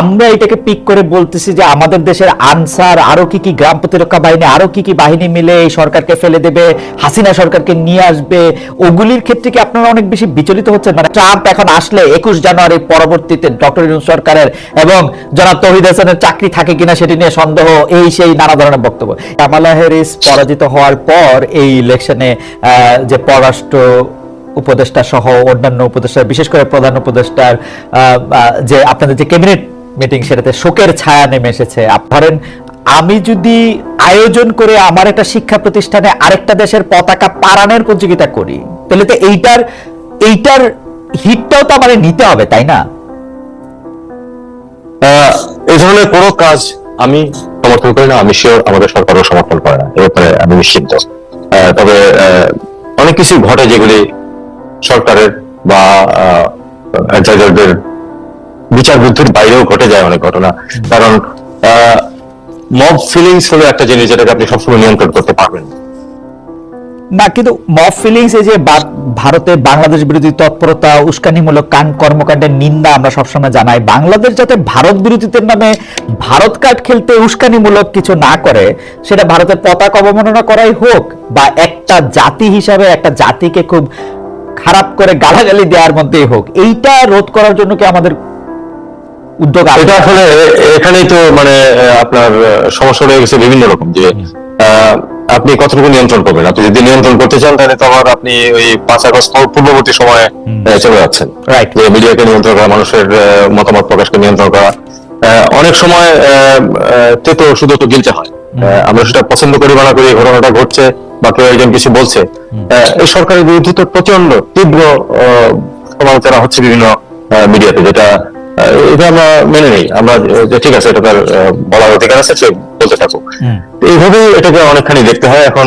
আমরা এটাকে পিক করে বলতেছি যে আমাদের দেশের আনসার আরও কি কি গ্রাম প্রতিরক্ষা বাহিনী, আরও কি কি বাহিনী মিলে এই সরকারকে ফেলে দেবে, হাসিনা সরকারকে নিয়ে আসবে, ওগুলির ক্ষেত্রে কি আপনারা অনেক বেশি বিচলিত হচ্ছেন? মানে ট্রাম্প এখন আসলে একুশ জানুয়ারি পরবর্তীতে ডক্টর ইউনুস সরকারের এবং জনাব তহিদ হাসানের চাকরি থাকে কিনা সেটি নিয়ে সন্দেহ, এই সেই নানা ধরনের বক্তব্য। কামালা হ্যারিস পরাজিত হওয়ার পর এই ইলেকশনে যে পররাষ্ট্র উপদেষ্টা সহ অন্যান্য উপদেষ্টা, বিশেষ করে প্রধান উপদেষ্টার যে আপনাদের যে ক্যাবিনেট মিটিং সেটাতে শোকের ছায়া নেমে এসেছে। ধরেন আমি যদি আয়োজন করে আমার একটা শিক্ষা প্রতিষ্ঠানে আরেকটা দেশের পতাকা পারানের প্রতিযোগিতা করি তাহলে তো এইটার এইটার হিটটাও তো আমার নিতে হবে তাই না? এই ধরনের কোনো কাজ আমি সমর্থন করি না আমি শিওর আমাদের সরকারও সমর্থন করে না এ ব্যাপারে আমি নিশ্চিন্ত। আহ, তবে অনেক কিছু ঘটে যেগুলি সরকারের বা বিচার বুদ্ধির বাইরেও ঘটে যায় অনেক ঘটনা কারণ মব ফিলিংস হলো একটা জিনিস যেটাকে আপনি সবসময় নিয়ন্ত্রণ করতে পারবেন না। কিন্তু মব ফিলিংস এই যে ভারতে বাংলাদেশ বিরোধী তৎপরতা, উস্কানিমূলক কান কর্মকাণ্ডের নিন্দা আমরা সবসময় জানাই বাংলাদেশ যাতে ভারত বিরোধীদের নামে ভারত কার্ড খেলতে উস্কানিমূলক কিছু না করে, সেটা ভারতের পতাকা অবমাননা করাই হোক বা একটা জাতি হিসাবে একটা জাতিকে খুব খারাপ করে গালাগালি দেওয়ার মধ্যেই হোক, এইটা রোধ করার জন্য কি আমাদের উদ্যোগ? এটা আসলে এখানেই তো মানে আপনার সমস্যা রয়ে গেছে বিভিন্ন রকম যে আপনি কতটুকু নিয়ন্ত্রণ করবেন? আপনি যদি নিয়ন্ত্রণ করতে চান তাহলে তো আবার আপনি ওই পাঁচ আগস্ট পূর্ববর্তী সময়ে চলে যাচ্ছেন. যে মিডিয়াকে নিয়ন্ত্রণ করা মানুষের মতামত প্রকাশকে নিয়ন্ত্রণ করা অনেক সময় তেতো শুধু তো গিলতে হয়। আমরা সেটা পছন্দ করি বা না করি ঘটনাটা ঘটছে বা কেউ একজন কিছু বলছে। এই সরকারের বিরুদ্ধে তো প্রচণ্ড তীব্র সমালোচনা হচ্ছে বিভিন্ন মিডিয়াতে যেটা এটা আমরা মেনে নেই। আমরা ঠিক আছে এটা তার বলার অধিকার আছে সে বলতে থাকুক। এইভাবে এটাকে অনেকখানি দেখতে হয়। এখন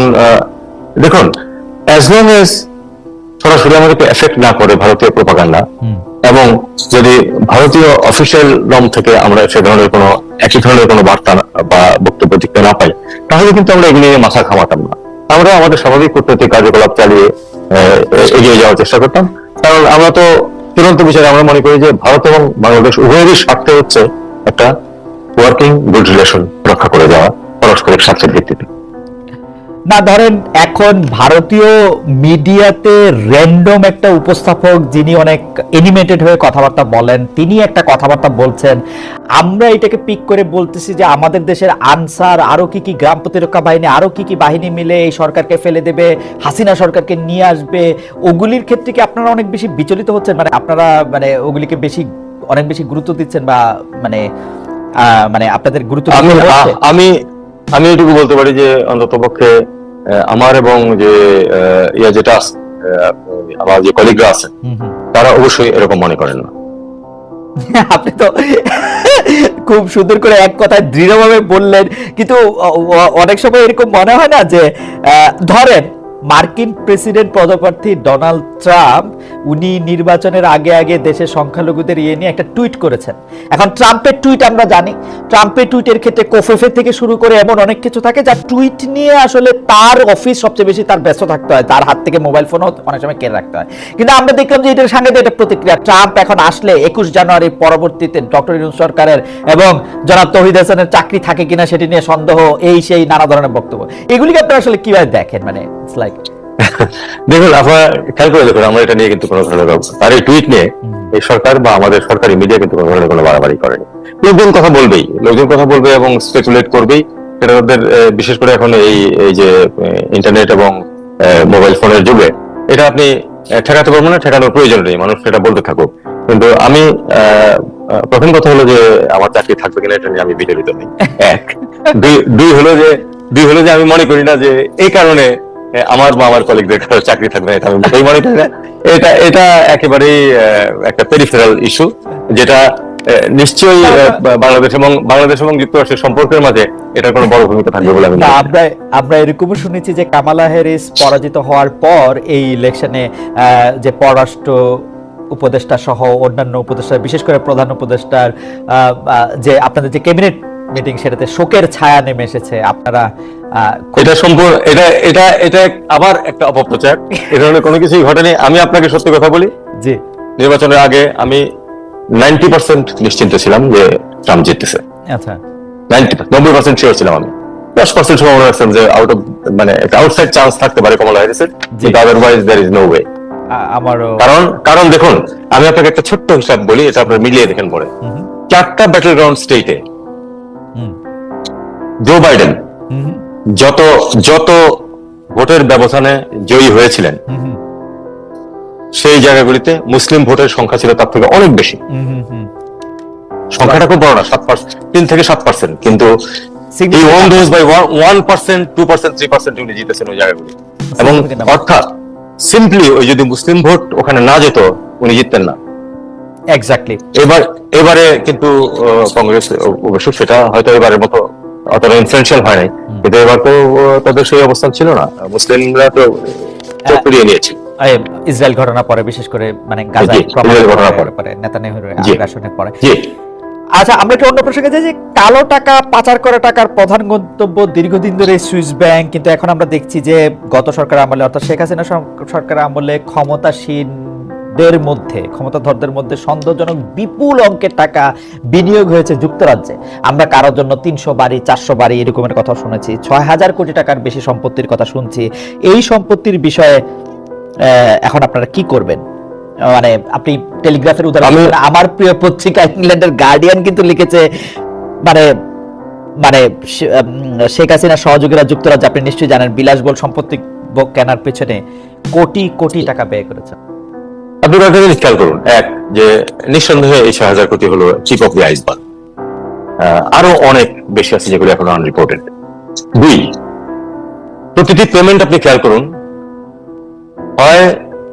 দেখুন অ্যাজ লং এজ সরাসরি আমাদেরকে এফেক্ট না করে ভারতীয় প্রপাগান্ডা এবং যদি ভারতীয় অফিসিয়াল নম থেকে আমরা সে ধরনের কোনো একই ধরনের কোনো বার্তা বা বক্তব্য দিতে না পাই তাহলে কিন্তু আমরা এগুলো নিয়ে মাথা ঘামাতাম না। আমরা আমাদের স্বাভাবিক কূটনৈতিক কার্যকলাপ চালিয়ে এগিয়ে যাওয়ার চেষ্টা করতাম। কারণ আমরা তো চূড়ান্ত বিচারে আমরা মনে করি যে ভারত এবং বাংলাদেশ উভয়েরই স্বার্থে হচ্ছে একটা ওয়ার্কিং গুড রিলেশন রক্ষা করে দেওয়া পারস্পরিক স্বার্থের ভিত্তিতে। না ধরেন এখন ভারতীয় মিডিয়াতে র্যান্ডম একটা উপস্থাপক যিনি অনেক এনিমেটেড হয়ে কথাবার্তা বলেন তিনি একটা কথাবার্তা বলছেন। আমরা এটাকে পিক করে বলতেছি যে আমাদের দেশের আনসার আরও কি কি গ্রাম প্রতিরক্ষা বাহিনী আরও কি কি বাহিনী মিলে এই সরকারকে ফেলে দেবে হাসিনা সরকারকে নিয়ে আসবে। ওগুলির ক্ষেত্রে কি আপনারা অনেক বেশি বিচলিত হচ্ছেন? মানে আপনারা মানে ওগুলিকে বেশি অনেক বেশি গুরুত্ব দিচ্ছেন বা মানে আহ, মানে আপনাদের গুরুত্ব আমি আমি এটুকু বলতে পারি যে অন্তত পক্ষে আমার এবং যে ইয়া যেটা আছে, আমার যে কলিগরা আছেন হুম তারা অবশ্যই এরকম মনে করেন না। আপনি তো খুব সুন্দর করে এক কথায় দৃঢ়ভাবে বললেন কিন্তু অনেক সময় এরকম মনে হয় না যে ধরেন মার্কিন প্রেসিডেন্ট পদপ্রার্থী ডোনাল্ড ট্রাম্প উনি নির্বাচনের আগে আগে দেশের সংখ্যালঘুদের ইয়ে নিয়ে একটা টুইট করেছেন। এখন ট্রাম্পের টুইট আমরা জানি। ট্রাম্পের টুইটের ক্ষেত্রে কোফেফে থেকে শুরু করে এমন অনেক কিছু থাকে যা টুইট নিয়ে আসলে তার অফিস সবচেয়ে বেশি তার ব্যস্ত থাকতে হয়। তার হাত থেকে মোবাইল ফোনও অনেক সময় কেড়ে রাখতে হয়। কিন্তু আমরা দেখলাম যে এটার সাংঘাতিক একটা প্রতিক্রিয়া। ট্রাম্প এখন আসলে একুশ জানুয়ারি পরবর্তীতে ডক্টর ইউনুস সরকারের এবং জনাব তহিদ হাসানের চাকরি থাকে কিনা সেটি নিয়ে সন্দেহ, এই সেই নানা ধরনের বক্তব্য। এগুলিকে আপনারা আসলে কীভাবে দেখেন? মানে ইটস লাইক দেখুন খেয়াল করে দেখুন আমরা এটা নিয়ে কিন্তু কোনো ধরনের তার এই টুইট নিয়ে এই সরকার বা আমাদের সরকারি মিডিয়া কিন্তু কোনো ধরনের কোনো বাড়াবাড়ি করেনি। লোকজন কথা বলবেই লোকজন কথা বলবে এবং স্পেকুলেট করবেই। এটা আহ, বিশেষ করে এখন এই এই যে ইন্টারনেট এবং মোবাইল ফোনের যুগে এটা আপনি ঠেকাতে পারবেন না ঠেকানোর প্রয়োজন নেই মানুষ সেটা বলতে থাকুক। কিন্তু আমি প্রথম কথা হলো যে আমার চাকরি থাকবে কিনা এটা নিয়ে আমি বিচলিত নেই। এক। দুই হলো যে দুই হলো যে আমি মনে করি না যে এই কারণে আমার বা আমার কলিগদের কারও চাকরি থাকবে না এটা আমি মোটেই মনে করি না এটা এটা একেবারেই একটা পেরিফেরাল ইস্যু যেটা নিশ্চয়ই বাংলাদেশ এবং বাংলাদেশ এবং যুক্তরাষ্ট্রের সম্পর্কের মাঝে এটার কোনো বড় ভূমিকা থাকবে বলে আমি। আমরা আমরা এরকমও শুনেছি যে কামালা হ্যারিস পরাজিত হওয়ার পর এই ইলেকশনে যে পররাষ্ট্র উপদেষ্টা সহ অন্যান্য উপদেষ্টা বিশেষ করে প্রধান উপদেষ্টার যে আপনাদের যে ক্যাবিনেট মিটিং সেটাতে শোকের ছায়া নেমে এসেছে। আপনারা এটা সম্পূর্ণ এটা এটা এটা আবার একটা অপপ্রচার। এ ধরনের কোনো কিছুই ঘটেনি। আমি আপনাকে সত্যি কথা বলি জি। নির্বাচনের আগে আমি নাইনটি পার্সেন্ট নিশ্চিন্ত ছিলাম যে ট্রাম্প জিততেছে। আচ্ছা। নাইনটি নব্বই পার্সেন্ট শিওর ছিলাম আমি। দশ পার্সেন্ট সম্ভাবনা রাখছিলাম যে আউট অফ মানে একটা আউটসাইড চান্স থাকতে পারে কমলা হ্যারিসের কিন্তু otherwise there is no way আ- আমারও কারণ কারণ দেখুন আমি আপনাকে একটা ছোট্ট হিসাব বলি এটা আপনার মিলিয়ে দেখেন পরে। চারটা ব্যাটল গ্রাউন্ড স্টেটে জো বাইডেন যত যত ভোটের ব্যবধানে জয়ী হয়েছিলেন সেই জায়গাগুলিতে মুসলিম ভোটের সংখ্যা ছিল তার থেকে অনেক বেশি। সংখ্যাটা খুব বড় না সাত পার্সেন্ট তিন থেকে সাত পার্সেন্ট কিন্তু এই one dose by one percent two percent three percent উনি জিতেছেন ওই জায়গাগুলি। এবং অর্থাৎ সিম্পলি ওই যদি মুসলিম ভোট ওখানে না যেত উনি জিততেন না। এক্স্যাক্টলি এবার এবারে কিন্তু কংগ্রেস অবশ্য সেটা হয়তো এবারের মতো অতটা ইনফ্লুয়েন্সিয়াল হয় নাই। কিন্তু এবার তো তাদের সেই অবস্থান ছিল না। মুসলিমরা তো চোখ ফিরিয়ে নিয়েছে ইসরায়েল ঘটনা পরে বিশেষ করে মানে গাজায় ঘটনা পরে। আগ্রাসনের পরে। আচ্ছা আমরা একটু অন্য প্রসঙ্গে যাই যে কালো টাকা পাচার করা টাকার প্রধান গন্তব্য দীর্ঘদিন ধরে সুইস ব্যাংক কিন্তু এখন আমরা দেখছি যে গত সরকার আমলে অর্থাৎ শেখ হাসিনা সর- সরকার আমলে ক্ষমতাসীনদের মধ্যে ক্ষমতাধরদের মধ্যে সন্দেহজনক বিপুল অঙ্কের টাকা বিনিয়োগ হয়েছে যুক্তরাজ্যে। আমরা কারোর জন্য তিনশো বাড়ি চারশো বাড়ি এরকমের কথা শুনেছি ছয় হাজার কোটি টাকার বেশি সম্পত্তির কথা শুনছি। এই সম্পত্তির বিষয়ে এখন আপনারা কি করবেন? মানে আপনি টেলিগ্রাফের উদাহরণ আমার প্রিয় পত্রিকা ইংল্যান্ডের গার্ডিয়ান কিন্তু লিখেছে মানে মানে শেখ হাসিনার সহযোগীরা যুক্তরাজ্য আপনি নিশ্চয়ই জানেন বিলাসবহুল সম্পত্তি কেনার পেছনে কোটি কোটি টাকা ব্যয় করেছে আপনি একটা জিনিস খেয়াল করুন। এক যে নিঃসন্দেহে এই ছয় হাজার কোটি হলো চিপ অফ দি আইসবার্গ আরও অনেক বেশি আছে যেগুলো এখনও আনরিপোর্টেড দুই প্রতিটি পেমেন্ট আপনি খেয়াল করুন হয়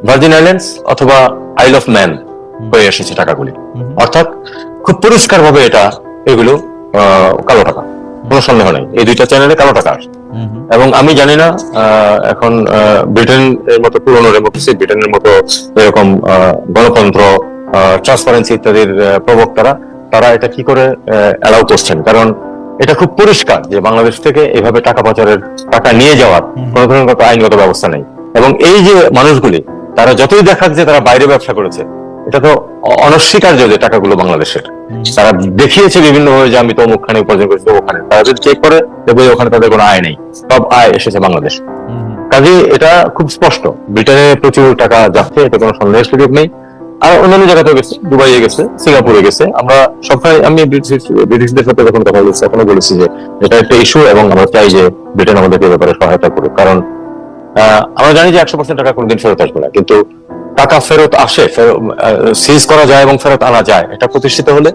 ভার্জিন আইল্যান্ডস অথবা আইল অফ ম্যান হয়ে এসেছে টাকাগুলি। অর্থাৎ খুব পরিষ্কার ভাবে এটা এগুলো কালো টাকা। কোনো সন্দেহ নেই। এই দুইটা চ্যানেলে কালো টাকা আসে এবং আমি জানি না এখন ব্রিটেন এর মতো পুরনো ডেমোক্রেসি ব্রিটেনের মতো এরকম গণতন্ত্র ট্রান্সপারেন্সি ইত্যাদির প্রবক্তারা তারা এটা কি করে অ্যালাউ করছেন? কারণ এটা খুব পরিষ্কার যে বাংলাদেশ থেকে এভাবে টাকা পাচারের টাকা নিয়ে যাওয়ার কোনো ধরনের আইনগত ব্যবস্থা নেই। এবং এই যে মানুষগুলি তারা যতই দেখাক যে তারা বাইরে ব্যবসা করেছে এটা তো অনস্বীকার্য যে টাকাগুলো বাংলাদেশের। তারা দেখিয়েছে বিভিন্ন ভাবে যে আমি তো অমুকখানে উপার্জন করেছি ওখানে তারা যদি চেক করে দেখবে ওখানে তাদের কোনো আয় নেই। সব আয় এসেছে বাংলাদেশ। কাজে এটা খুব স্পষ্ট। ব্রিটেনে প্রচুর টাকা যাচ্ছে এটা কোনো সন্দেহের সুযোগ নেই। আর অন্যান্য জায়গাতেও গেছে দুবাইয়ে গেছে সিঙ্গাপুরে গেছে। আমরা সবসময় আমি ব্রিটিশদের সাথে যখন কথা বলেছি এখনও বলেছি যে এটা একটা ইস্যু এবং আমরা চাই যে ব্রিটেন আমাদেরকে ব্যাপারে সহায়তা করুক। কারণ আহ, আমরা জানি যে একশো পার্সেন্ট টাকা কোনদিন ফেরত আসবে না। কিন্তু টাকা ফেরত আসে সিজ করা যায় এবং ফেরত আনা যায় এটা প্রতিষ্ঠিত হলে